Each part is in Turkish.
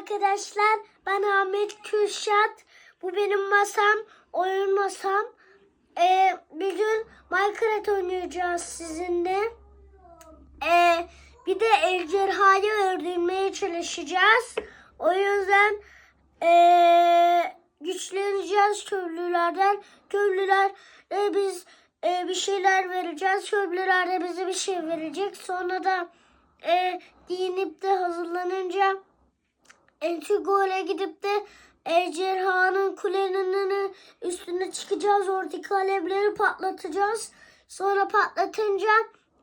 arkadaşlar. Ben Ahmet Kürşat. Bu benim masam. Oyun masam. Ee, bir gün Minecraft oynayacağız sizinle. Ee, bir de ejderhayı öldürmeye çalışacağız. O yüzden ee, güçleneceğiz köylülerden. Köylüler e, biz e, bir şeyler vereceğiz. Köylüler de bize bir şey verecek. Sonra da e, giyinip de hazırlanınca Entigol'e gidip de ejderhanın kulenin üstüne çıkacağız. Oradaki alevleri patlatacağız. Sonra patlatınca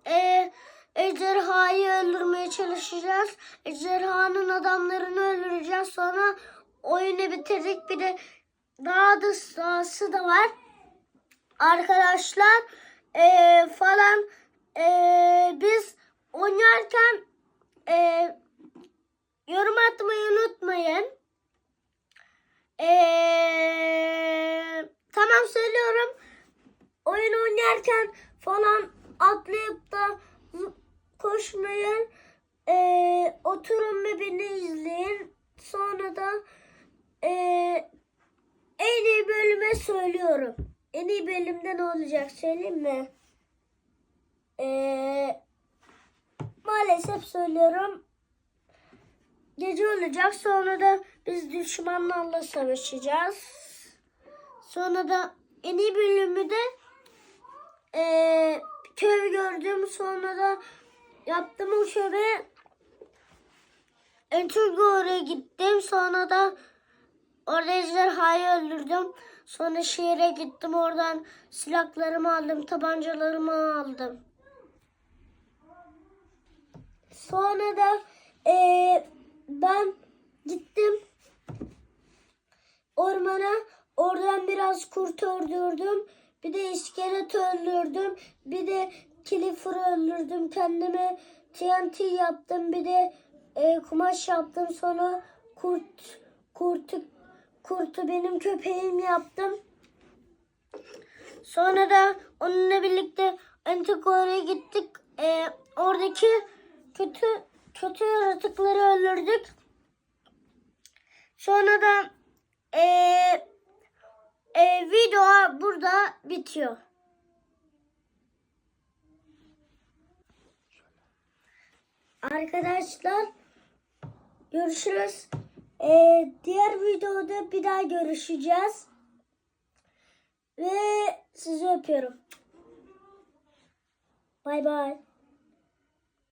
e, ejderhayı öldürmeye çalışacağız. Ejderhanın adamlarını öldüreceğiz. Sonra oyunu bitirdik. Bir de daha da sahası da var. Arkadaşlar e, falan e, biz oynarken e, yorum atmayı unutmayın. Ee, tamam söylüyorum. Oyun oynarken falan atlayıp da koşmayın. Ee, oturun ve beni izleyin. Sonra da ee, en iyi bölüme söylüyorum. En iyi bölümde ne olacak söyleyeyim mi? Ee, maalesef söylüyorum. Gece olacak. Sonra da biz düşmanlarla savaşacağız. Sonra da en iyi bölümü de eee köy gördüm. Sonra da yaptım o köye. Enturgu oraya gittim. Sonra da orada ejderhayı öldürdüm. Sonra şehre gittim. Oradan silahlarımı aldım. Tabancalarımı aldım. Sonra da eee, ben gittim ormana. Oradan biraz kurt öldürdüm. Bir de iskelet öldürdüm. Bir de kilifur öldürdüm. Kendime TNT yaptım. Bir de eee, kumaş yaptım. Sonra kurt kurtu kurtu benim köpeğim yaptım. Sonra da onunla birlikte Antikora'ya gittik. Ee, oradaki kötü kötü yaratıkları öldürdük. Sonra da ee, ee, video burada bitiyor. Arkadaşlar görüşürüz. Ee, diğer videoda bir daha görüşeceğiz. Ve sizi öpüyorum. Bay bay.